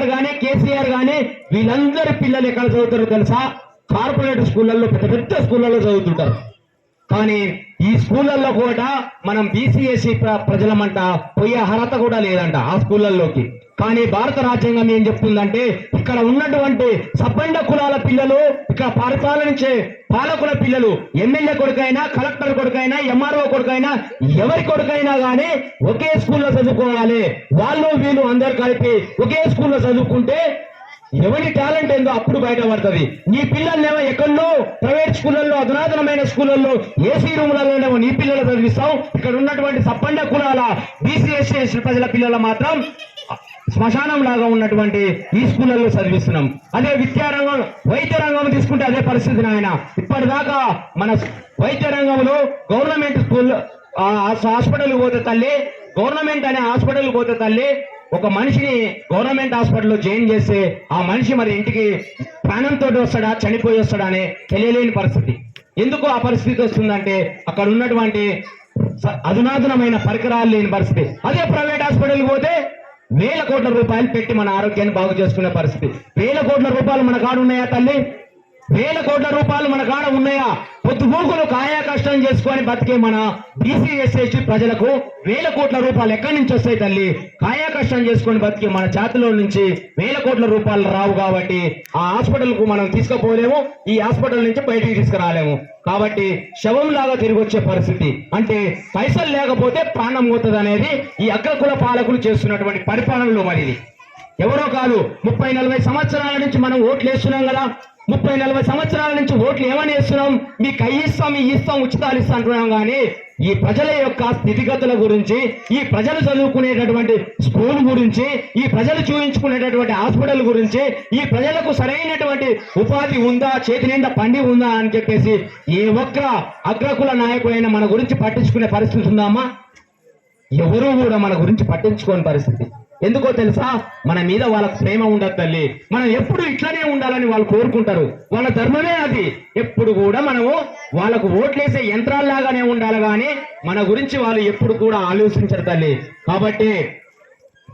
కేటీఆర్ గానీ కేసీఆర్ గానీ వీళ్ళందరి పిల్లలు ఎక్కడ చదువుతారో తెలుసా? కార్పొరేట్ స్కూళ్ళల్లో పెద్ద పెద్ద స్కూళ్ళల్లో చదువుతుంటారు. కానీ ఈ స్కూళ్ళల్లో కూడా మనం బీసీఎస్సీ ప్రజలమంట పోయే అర్హత కూడా లేదంట ఆ స్కూళ్ళల్లోకి. కానీ భారత రాజ్యాంగం ఏం చెప్తుందంటే ఇక్కడ ఉన్నటువంటి సబ్బండ కులాల పిల్లలు ఇక్కడ పరిపాలనించే పాలకుల పిల్లలు ఎమ్మెల్యే కొడుకైనా కలెక్టర్ కొడుకైనా ఎంఆర్ఓ కొడుకైనా ఎవరి కొడుకైనా కానీ ఒకే స్కూల్లో చదువుకోవాలి. వాళ్ళు వీళ్ళు అందరు కలిపి ఒకే స్కూల్లో చదువుకుంటే ఎవరి టాలెంట్ ఏందో అప్పుడు బయటపడుతుంది. నీ పిల్లల్నేమో ఎక్కడో ప్రైవేట్ స్కూళ్ళల్లో అధునాతనమైన స్కూళ్ళల్లో ఏసీ రూములలోనేమో నీ పిల్లలు చదివిస్తాం ఇక్కడ ఉన్నటువంటి సప్పండ కులాల బీసీఎస్సీ ప్రజల పిల్లల మాత్రం శ్మశానం లాగా ఉన్నటువంటి ఈ స్కూళ్ళల్లో చదివిస్తున్నాం. అదే విద్యారంగం వైద్య రంగం తీసుకుంటే అదే పరిస్థితి నాయన. ఇప్పటిదాకా మన వైద్య రంగంలో గవర్నమెంట్ స్కూల్ హాస్పిటల్ పోతే తల్లి గవర్నమెంట్ అనే హాస్పిటల్కి పోతే తల్లి ఒక మనిషిని గవర్నమెంట్ హాస్పిటల్లో జాయిన్ చేస్తే ఆ మనిషి మరి ఇంటికి ప్రాణంతో వస్తాడా చనిపోయి వస్తాడా అనే తెలియలేని పరిస్థితి. ఎందుకు ఆ పరిస్థితి వస్తుందంటే అక్కడ ఉన్నటువంటి అధునాధునమైన అధునాతనమైన పరికరాలు లేని పరిస్థితి. అదే ప్రైవేట్ హాస్పిటల్కి పోతే వేల కోట్ల రూపాయలు పెట్టి మన ఆరోగ్యాన్ని బాగు చేసుకునే పరిస్థితి. వేల కోట్ల రూపాయలు మన కాడున్నాయా తల్లి? వేల కోట్ల రూపాయలు మన కాడ ఉన్నాయా? పొద్దుపోకులు కాయా కష్టం చేసుకొని బతికే మన బీసీ ఎస్ఎస్టీ ప్రజలకు వేల కోట్ల రూపాయలు ఎక్కడి నుంచి వస్తాయి తల్లి? కాయా కష్టం చేసుకొని బతికే మన జాతిలో నుంచి వేల కోట్ల రూపాయలు రావు కాబట్టి ఆ హాస్పిటల్కు మనం తీసుకుపోలేము ఈ హాస్పిటల్ నుంచి బయటికి తీసుకురాలేము. కాబట్టి శవం లాగా తిరిగి వచ్చే పరిస్థితి. అంటే పైసలు లేకపోతే ప్రాణం పోతుంది అనేది ఈ అగ్రకుల పాలకులు చేస్తున్నటువంటి పరిపాలనలో మరి ఎవరో కాదు ముప్పై నలభై సంవత్సరాల నుంచి మనం ఓట్లు వేస్తున్నాం కదా. ముప్పై నలభై సంవత్సరాల నుంచి ఓట్లు ఏమని వేస్తున్నాం? మీకు అయ్యి ఇస్తాం ఈ ఇస్తాం ఉచితాలు ఇస్తాం అంటున్నాం కానీ ఈ ప్రజల యొక్క స్థితిగతుల గురించి ఈ ప్రజలు చదువుకునేటటువంటి స్కూల్ గురించి ఈ ప్రజలు చూపించుకునేటటువంటి హాస్పిటల్ గురించి ఈ ప్రజలకు సరైనటువంటి ఉపాధి ఉందా చేతి నిండా పండి ఉందా అని చెప్పేసి ఏ ఒక్క అగ్రకుల నాయకుడైన మన గురించి పట్టించుకునే పరిస్థితి ఉందామా ఎవరూ కూడా మన గురించి పట్టించుకోని పరిస్థితి. ఎందుకో తెలుసా? మన మీద వాళ్ళకి ప్రేమ ఉండదు తల్లి. మనం ఎప్పుడు ఇట్లనే ఉండాలని వాళ్ళు కోరుకుంటారు. వాళ్ళ ధర్మమే అది. ఎప్పుడు కూడా మనము వాళ్ళకు ఓట్లేసే యంత్రాల్లాగానే ఉండాలి కానీ మన గురించి వాళ్ళు ఎప్పుడు కూడా ఆలోచించరు తల్లి. కాబట్టి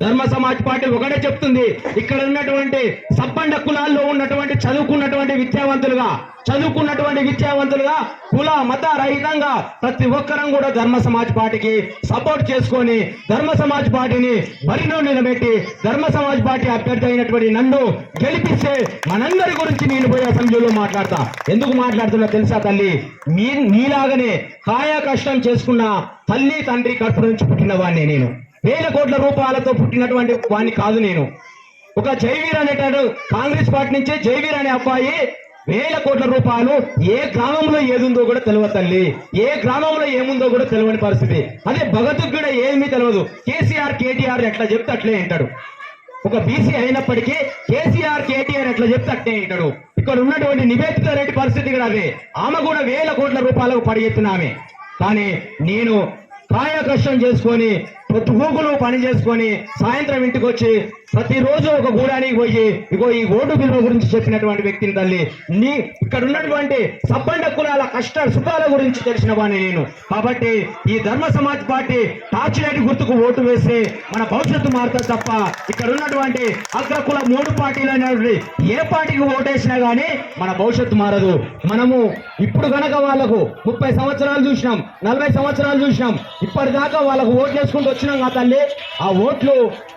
ధర్మ సమాజ్ పార్టీ ఒకటే చెప్తుంది. ఇక్కడ ఉన్నటువంటి సప్పండ కులాల్లో ఉన్నటువంటి చదువుకున్నటువంటి విద్యావంతులుగా చదువుకున్నటువంటి విద్యావంతులుగా కుల మత రహితంగా ప్రతి ఒక్కరం కూడా ధర్మ సమాజ్ పార్టీకి సపోర్ట్ చేసుకొని ధర్మ సమాజ్ పార్టీని బరిలో నిలబెట్టి ధర్మ సమాజ్ పార్టీ అభ్యర్థి అయినటువంటి నన్ను గెలిపిస్తే మనందరి గురించి నేను పోయి అసెంబ్లీలో మాట్లాడతా. ఎందుకు మాట్లాడుతున్నా తెలుసా తల్లి? మీ మీలాగనే కాయా కష్టం చేసుకున్న తల్లి తండ్రి కడుపు నుంచి పుట్టిన వాడిని నేను. వేల కోట్ల రూపాయలతో పుట్టినటువంటి వాడిని కాదు నేను. ఒక జైవీర్ అనేటాడు కాంగ్రెస్ పార్టీ నుంచే జైవీర్ అనే అబ్బాయి వేల కోట్ల రూపాయలు ఏ గ్రామంలో ఏదుందో కూడా తెలియదు తల్లి. ఏ గ్రామంలో ఏముందో కూడా తెలియని పరిస్థితి. అదే భగత్కు కూడా ఏమీ తెలియదు కేసీఆర్ కేటీఆర్ ఎట్లా చెప్తే అట్లే వింటాడు ఒక బీసీ అయినప్పటికీ కేసీఆర్ కేటీఆర్ ఎట్లా చెప్తే అట్లే వింటాడు ఇక్కడ ఉన్నటువంటి నివేదిత రెడ్డి పరిస్థితి కూడా అదే. ఆమె కూడా వేల కోట్ల రూపాయలకు పడిగెత్తిన ఆమె. కానీ నేను కాయకష్టం చేసుకొని ప్రతి ఊగులు పని చేసుకొని సాయంత్రం ఇంటికి వచ్చి ప్రతిరోజు ఒక గూడానికి పోయి ఇగో ఈ ఓటు విలువ గురించి చెప్పినటువంటి వ్యక్తిని తల్లి నీ ఇక్కడ ఉన్నటువంటి సబ్బండ కులాల కష్ట సుఖాల గురించి తెలిసిన వాడిని నేను. కాబట్టి ఈ Dharma Samaj party torch light గుర్తుకు ఓటు వేస్తే మన భవిష్యత్తు మారుతుంది తప్ప ఇక్కడ ఉన్నటువంటి అగ్రకుల మూడు పార్టీలు అనేటువంటి ఏ పార్టీకి ఓటేసినా కానీ మన భవిష్యత్తు మారదు. మనము ఇప్పుడు గనక వాళ్ళకు ముప్పై సంవత్సరాలు చూసినాం నలభై సంవత్సరాలు చూసినాం ఇప్పటిదాకా వాళ్ళకు ఓట్లు వేసుకుంటూ వచ్చినాం కా తల్లి ఆ ఓట్లు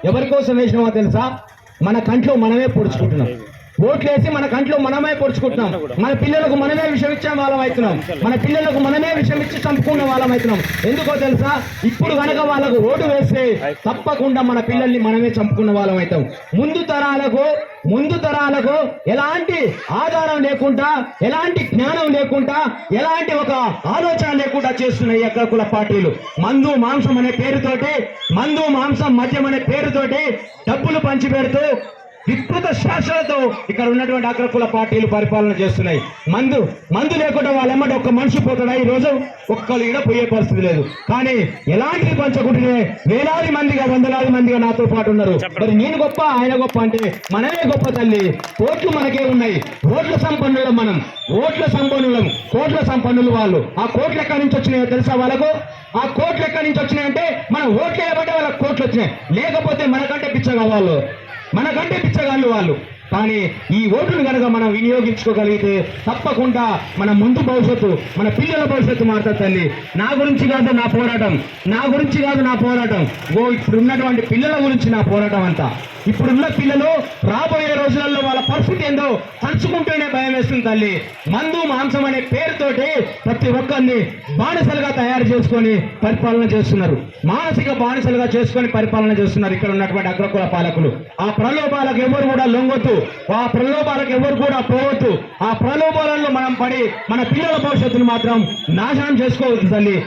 ఎవరి కోసం వేసినామో తెలుసా? మన కంట్లో మనమే పొడుచుకుంటున్నాం. ఓట్లు వేసి మన కంట్లో మనమే పొడుచుకుంటున్నాం. మన పిల్లలకు మనమే విషం ఇచ్చే వాళ్ళం అవుతున్నాం. మన పిల్లలకు మనమే విషం ఇచ్చి చంపుకున్న వాళ్ళం అవుతున్నాం. ఎందుకో తెలుసా? ఇప్పుడు గనక వాళ్ళకు ఓటు వేస్తే తప్పకుండా మన పిల్లల్ని మనమే చంపుకున్న వాళ్ళం అవుతాం. ముందు తరాలకు ముందు తరాలకు ఎలాంటి ఆధారం లేకుండా ఎలాంటి జ్ఞానం లేకుండా ఎలాంటి ఒక ఆలోచన లేకుండా చేస్తున్నాయి ఎక్కడ కుల పార్టీలు. మందు మాంసం అనే పేరుతోటి మందు మాంసం మద్యం అనే పేరుతోటి డబ్బులు పంచి పెడుతూ వికృత శాస్త్రాలతో ఇక్కడ ఉన్నటువంటి అగ్రకుల పార్టీలు పరిపాలన చేస్తున్నాయి. మందు మందు లేకుండా వాళ్ళెమ్మటి ఒక్క మనిషి పోతాడా? ఈ రోజు ఒక్కరు కూడా పోయే పరిస్థితి లేదు. కానీ ఎలాంటి పంచకుంటే వేలాది మందిగా వందలాది మందిగా నాతో పాటు ఉన్నారు. మరి నేను గొప్ప ఆయన గొప్ప అంటే మనమే గొప్ప తల్లి. ఓట్లు మనకే ఉన్నాయి. ఓట్ల సంపన్నులం మనం. ఓట్ల సంపన్నులం. కోట్ల సంపన్నులు వాళ్ళు. ఆ కోట్లు ఎక్కడి నుంచి వచ్చినాయో తెలుసా వాళ్ళకు? ఆ కోట్లు ఎక్కడి నుంచి వచ్చినాయంటే మనం ఓట్లు వేయబట్టే వాళ్ళకి కోట్లు వచ్చినాయి. లేకపోతే మనకంటే పిచ్చగా వాళ్ళు. మనకంటే పిచ్చగాళ్ళు వాళ్ళు. కానీ ఈ ఓటును కనుక మనం వినియోగించుకోగలిగితే తప్పకుండా మన ముందు భవిష్యత్తు మన పిల్లల భవిష్యత్తు మారుతుంది తల్లి. నా గురించి కాదు నా పోరాటం. నా గురించి కాదు నా పోరాటం. ఓ ఇప్పుడు ఉన్నటువంటి పిల్లల గురించి నా పోరాటం అంతా. ఇప్పుడున్న పిల్లలు రాబోయే రోజులలో వాళ్ళ పరిస్థితి ఏందో తలుచుకుంటేనే చేస్తుంది తల్లి. మందు మాంసం అనే పేరుతోటి ప్రతి ఒక్కరిని బానిసలుగా తయారు చేసుకొని పరిపాలన చేస్తున్నారు. మానసిక బానిసలుగా చేసుకొని పరిపాలన చేస్తున్నారు ఇక్కడ ఉన్నటువంటి అగ్రకుల పాలకులు. ఆ ప్రలోభాలకు ఎవరు కూడా లొంగొద్దు. ఆ ప్రలోభాలకు ఎవరు కూడా పోవద్దు. ఆ ప్రలోభాలలో మనం పడి మన పిల్లల భవిష్యత్తును మాత్రం నాశనం చేసుకోవద్దు తల్లి.